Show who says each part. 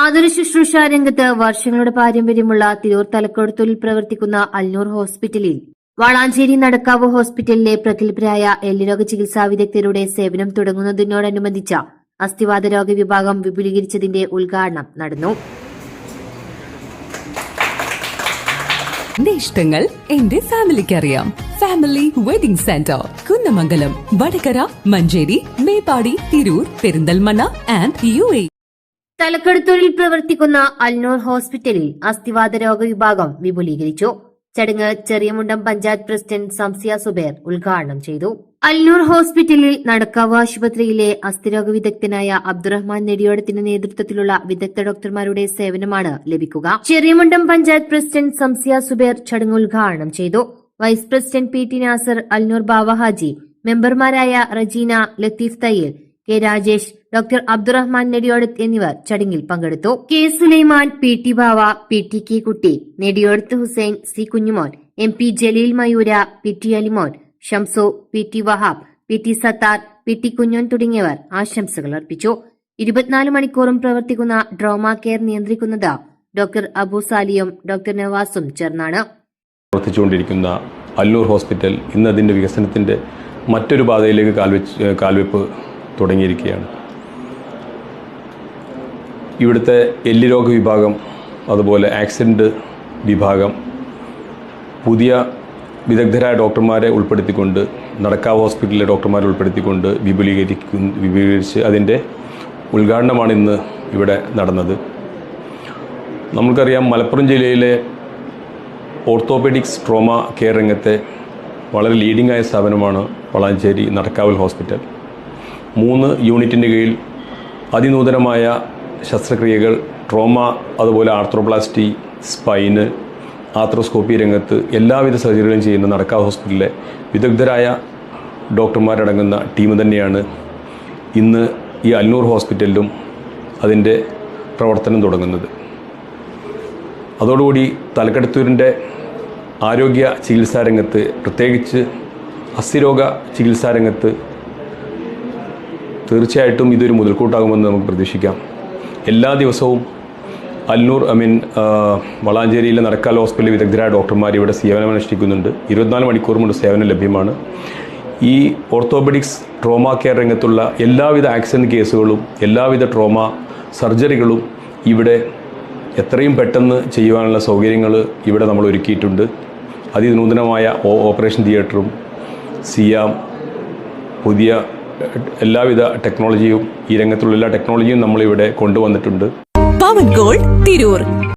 Speaker 1: ആതുര ശുശ്രൂഷ രംഗത്ത് വർഷങ്ങളുടെ പാരമ്പര്യമുള്ള തിരൂർ തലക്കൊടുത്തൂരിൽ പ്രവർത്തിക്കുന്ന അൽനൂർ ഹോസ്പിറ്റലിൽ വളാഞ്ചേരി നടക്കാവ് ഹോസ്പിറ്റലിലെ പ്രഗത്ഭരായ എല്ലുരോഗ ചികിത്സാ വിദഗ്ധരുടെ സേവനം തുടങ്ങുന്നതിനോടനുബന്ധിച്ച അസ്ഥിവാദ രോഗ വിഭാഗം വിപുലീകരിച്ചതിന്റെ ഉദ്ഘാടനം നടന്നു.
Speaker 2: എന്റെ ഇഷ്ടങ്ങൾ എന്റെ ഫാമിലിക്ക് അറിയാം family wedding centre Kunnamangalam Vadakara Manjeri Meppadi Tirur Perinthalmanna and U A.
Speaker 1: തലക്കടത്തൂരിൽ പ്രവർത്തിക്കുന്ന അൽനൂർ ഹോസ്പിറ്റലിൽ അസ്ഥിവാദ രോഗ വിഭാഗം വിപുലീകരിച്ചു. ചടങ്ങ് ചെറിയമുണ്ടം പഞ്ചായത്ത് പ്രസിഡന്റ് സംസിയ സുബേർ ഉദ്ഘാടനം ചെയ്തു. അൽനൂർ ഹോസ്പിറ്റലിൽ നടക്കാവ് ആശുപത്രിയിലെ അസ്ഥിരോഗ വിദഗ്ധനായ അബ്ദുറഹ്മാൻ നെടിയോടത്തിന്റെ നേതൃത്വത്തിലുള്ള വിദഗ്ധ ഡോക്ടർമാരുടെ സേവനമാണ് ലഭിക്കുക. ചെറിയമുണ്ടം പഞ്ചായത്ത് പ്രസിഡന്റ് സംസിയ സുബേർ ചടങ്ങ് ഉദ്ഘാടനം ചെയ്തു. Vice president P T Nasar Alnoor Bavahaji മെമ്പർമാരായ റജീന ലത്തീഫ് തയ്യൽ കെ രാജേഷ് ഡോക്ടർ അബ്ദുറഹ്മാൻ നെടിയോടത്ത് എന്നിവർ ചടങ്ങിൽ പങ്കെടുത്തു. K Sulaiman P T Bava P T K Kutty Nediyodath Hussain C Kunjumon M P Jaleel Mayoora P T Alimon Shamsu P T Wahab P T Sathar P T Kunjon തുടങ്ങിയവർ ആശംസകൾ അർപ്പിച്ചു. ഇരുപത്തിനാല് മണിക്കൂറും പ്രവർത്തിക്കുന്ന trauma care നിയന്ത്രിക്കുന്നത് doctor Abu സാലിയും doctor നവാസും ചേർന്നാണ്.
Speaker 3: പ്രവർത്തിച്ചുകൊണ്ടിരിക്കുന്ന അല്ലൂർ ഹോസ്പിറ്റൽ ഇന്ന് അതിന്റെ മറ്റൊരു പാതയിലേക്ക് കാൽവെച്ച് കാൽവെപ്പ് തുടങ്ങിയിരിക്കുകയാണ്. ഇവിടുത്തെ എല്ലുരോഗ വിഭാഗം അതുപോലെ ആക്സിഡന്റ് വിഭാഗം പുതിയ വിദഗ്ധരായ ഡോക്ടർമാരെ ഉൾപ്പെടുത്തിക്കൊണ്ട് നടക്കാവ് ഹോസ്പിറ്റലിലെ ഡോക്ടർമാരെ ഉൾപ്പെടുത്തിക്കൊണ്ട് വിപുലീകരിക്കുന്ന വിപുലീകരിച്ച് അതിന്റെ ഉദ്ഘാടനമാണ് ഇന്ന് ഇവിടെ നടന്നത്. നമുക്കറിയാം മലപ്പുറം ജില്ലയിലെ ഓർത്തോപെഡിക്സ് ട്രോമ കെയർ രംഗത്തെ വളരെ ലീഡിംഗ് ആയ സ്ഥാപനമാണ് വളാഞ്ചേരി നടക്കാവൽ ഹോസ്പിറ്റൽ. മൂന്ന് യൂണിറ്റിന്റെ കീഴിൽ അതിനൂതനമായ ശസ്ത്രക്രിയകൾ ട്രോമ അതുപോലെ ആർത്രോപ്ലാസ്റ്റി സ്പൈന് ആർത്രോസ്കോപ്പി രംഗത്ത് എല്ലാവിധ സർജറികളും ചെയ്യുന്ന നടക്കാവ് ഹോസ്പിറ്റലിലെ വിദഗ്ധരായ ഡോക്ടർമാരടങ്ങുന്ന ടീം തന്നെയാണ് ഇന്ന് ഈ അൽനൂർ ഹോസ്പിറ്റലിലും അതിന്റെ പ്രവർത്തനം തുടങ്ങുന്നത്. അതോടുകൂടി തലക്കെടുത്തൂരിന്റെ ആരോഗ്യ ചികിത്സാരംഗത്ത് പ്രത്യേകിച്ച് അസ്ഥിരോഗ ചികിത്സാ രംഗത്ത് തീർച്ചയായിട്ടും ഇതൊരു മുതൽക്കൂട്ടാകുമെന്ന് നമുക്ക് പ്രതീക്ഷിക്കാം. എല്ലാ ദിവസവും അൽനൂർ ഐ മീൻ വളാഞ്ചേരിയിലെ നടക്കാൽ ഹോസ്പിറ്റലിൽ വിദഗ്ധരായ ഡോക്ടർമാർ ഇവിടെ സേവനം അനുഷ്ഠിക്കുന്നുണ്ട്. ഇരുപത്തിനാല് മണിക്കൂർ കൊണ്ട് സേവനം ലഭ്യമാണ്. ഈ ഓർത്തോപെഡിക്സ് ട്രോമ കെയർ രംഗത്തുള്ള എല്ലാവിധ ആക്സിഡന്റ് കേസുകളും എല്ലാവിധ ട്രോമ സർജറികളും ഇവിടെ എത്രയും പെട്ടെന്ന് ചെയ്യുവാനുള്ള സൗകര്യങ്ങൾ ഇവിടെ നമ്മൾ ഒരുക്കിയിട്ടുണ്ട്. അതിനൂതനമായ ഓപ്പറേഷൻ തിയേറ്ററും സിയാം പുതിയ എല്ലാവിധ ടെക്നോളജിയും ഈ രംഗത്തുള്ള എല്ലാ ടെക്നോളജിയും നമ്മളിവിടെ കൊണ്ടുവന്നിട്ടുണ്ട്.
Speaker 2: പവൻ ഗോൾഡ് തിരൂർ.